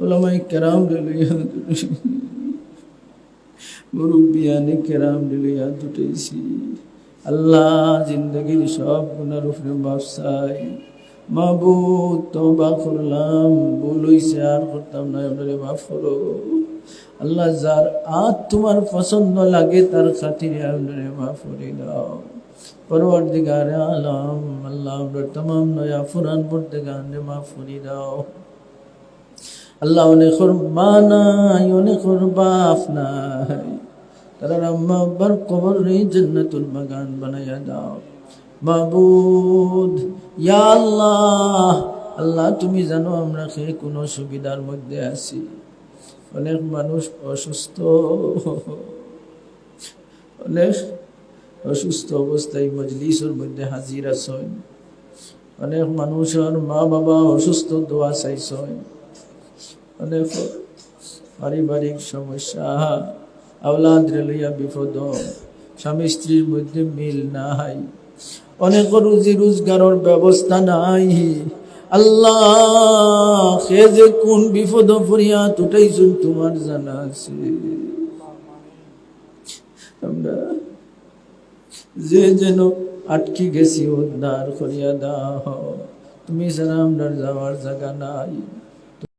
ওলামাই কেরাম লইয়া মুরব্বিয়ানি কেরাম লইয়া দুটেছি আল্লাহ জিন্দগির সব গুণার উপরে বাপসাই মাবুদ তবা করলাম, ভুল হইছে, আর করতাম না আপনারে মাফ করো। আল্লাহ যার আর তোমার পছন্দ লাগে, তার খাতিরে আপনারে মাফ করে দাও। পরবর্তীকারে আলম, আল্লাহ আমরা তমাম নয়া ফুরান পড়তে গানে মাফ করে দাও। আল্লাহ অনেক মা নাই অনেক বাপ নাই তারা আম্মা কবর রে জান্নাতুল বাগান বানাইয়া দাও। মাবুদ, ইয়া আল্লাহ আল্লাহ তুমি জানো আমরা সে কোনো সুবিধার মধ্যে আছি। অনেক মানুষ অসুস্থ। অনেক অসুস্থ অবস্থায় মজলিসের মধ্যে হাজির আছেন। অনেক মানুষের মা বাবা অসুস্থ দোয়া চাইছেন। অনেক পারিবারিক সমস্যা। আওলাদ লইয়া বিপদ স্বামী স্ত্রীর মধ্যে মিল নাই। অনেক রুজি রোজগারের ব্যবস্থা নাই। আল্লাহ সে যে কোন বিপদ ফরিয়া তুটাইছুন তোমার জানা আছে। আমরা যে যেন আটকি গেছি উদ্ধার করিয়া দাও। তুমি ছাড়া আমরা যাওয়ার জায়গা নাই।